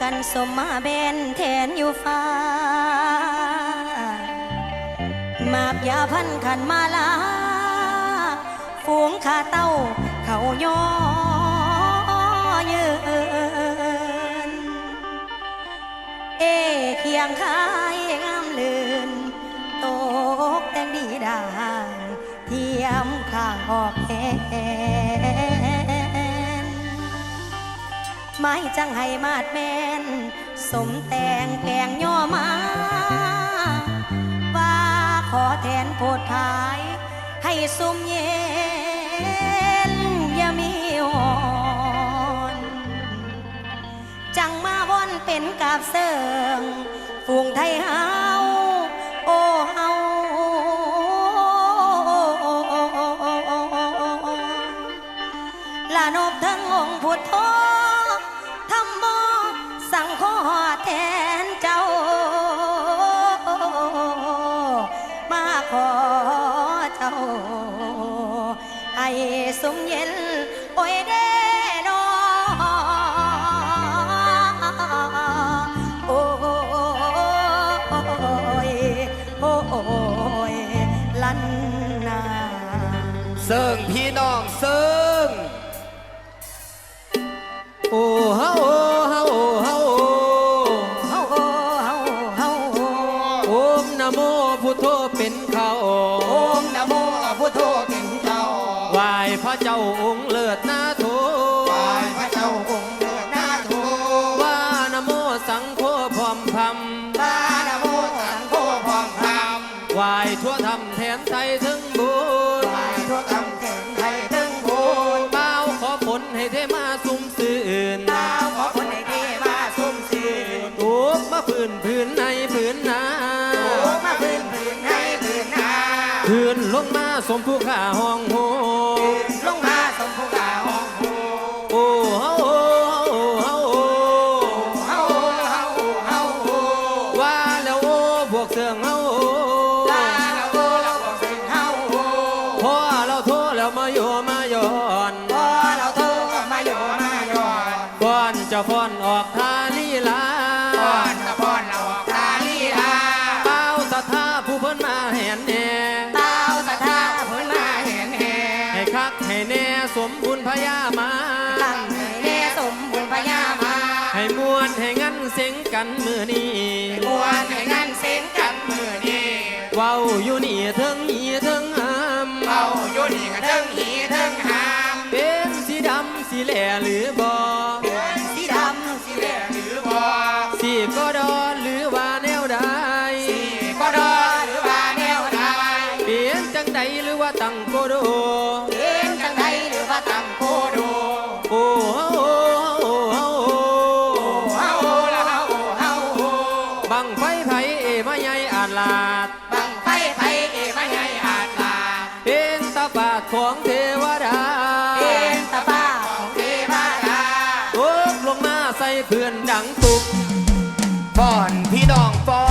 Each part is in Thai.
กันสมมาเบนแทนอยู่ฟ้า มาบยาพันขันมาลา ฝูงขาเต้าเขาย่อยืนเอเคียงคายงามลืนตกแต่งดีด่างเทียมข้างออกแห ไม่จังให้มาดแมน สมแต่งแปงย่อมาว่าขอแทนโพดทาย ให้สุมเย็นอย่ามีหอนจังมาว่อนเป็นกาบเสิงฝูงไทยเฮาโอ้เฮาลานบทั้งองค์พุทธ พุทโธเป็นเขาโอมนะโมพุทโธเป็นเจ้าไหวายพระเจ้าองค์เลิศนาโถไหว้พระเจ้าองค์เกิดหน้าโทว่านะโมสังโฆพร้อมพบานะโมสังโฆพร้อมพรามำไหวายทั่วทำแทนไทยถึงบุญไหว้ทั่วทำถึงไทยถึงบุญเป้าขอผลให้เทมาสุมสื่ กันมือนี้มวนให้งานเส้นกันมือนี้เว้าอยู่นี่เทิงหีเทิงหามเบาอยู่นี่ก็เทิงหีเทิงหามเป็นสีดำสีแหล่หรือบ่เป็นสีดำสีแดงหรือบ่สีก็ดอ บังไฟไผเอมาใหญ่อาจลาดบังไฟไฟเอมาใหญ่อาจลาเป็นตาปาดของเทวดาเป็นตาบ้าของเทวดาตกลงมาใส่เพื่อนดังตุกป้อนพี่น้องป้อน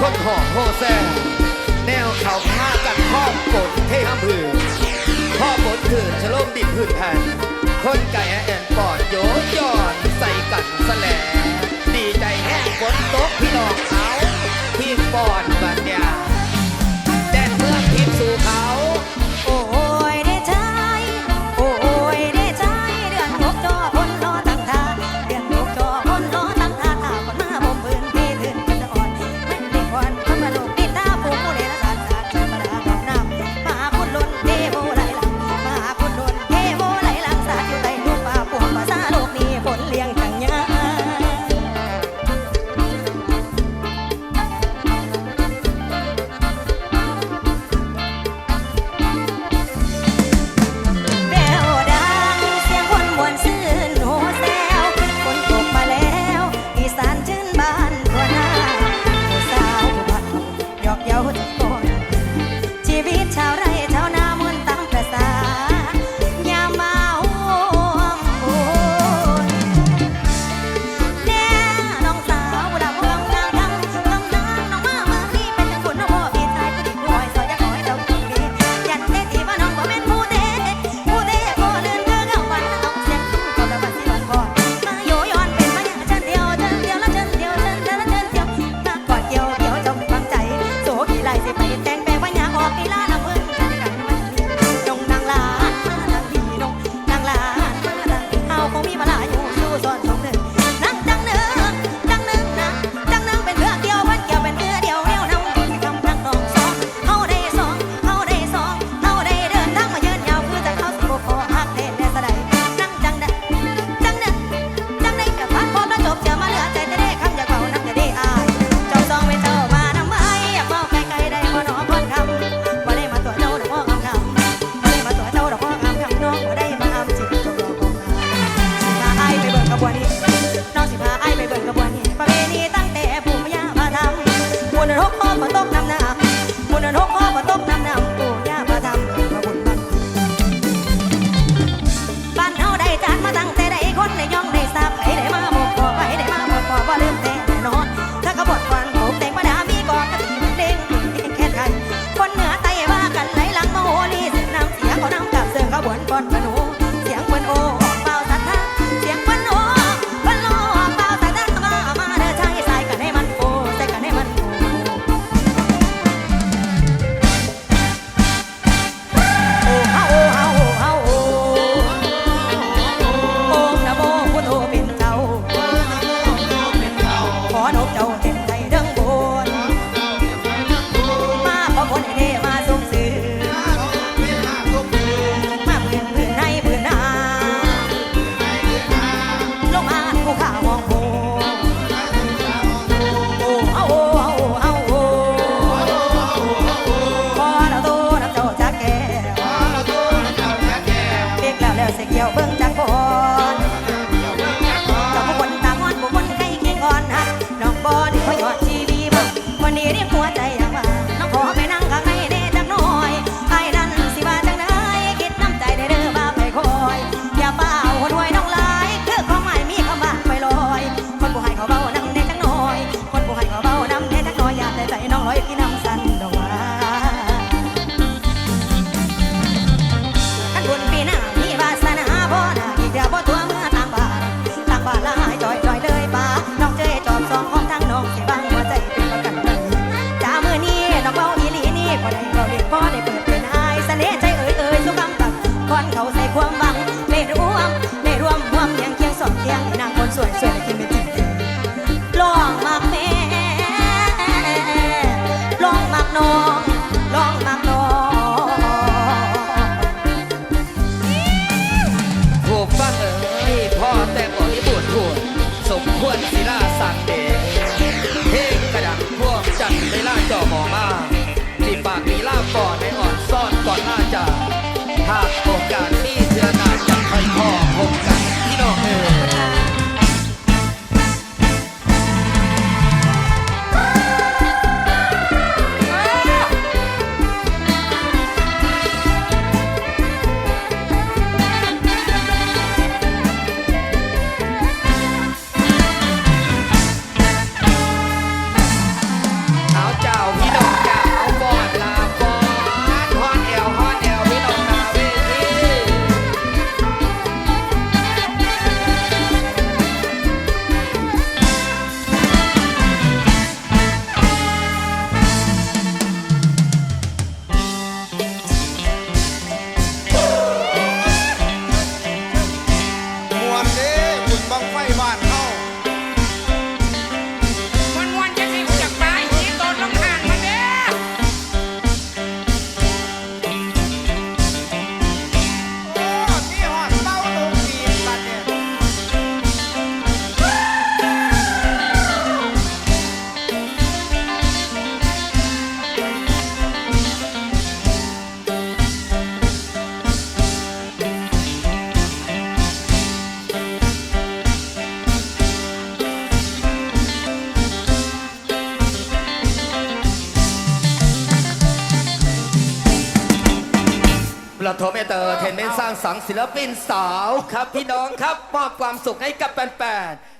คนห่อโฮแซแนวเขาฆ่ากันข้อบกดเทห้ามผืนข้อบดถืนชะโลมดินพื้นแผ่นคนไก่ ประถมเอเตอร์เทนเมนสร้างสรรค์ศิลปินสาวครับพี่น้องครับมอบความสุขให้กับแฟนๆ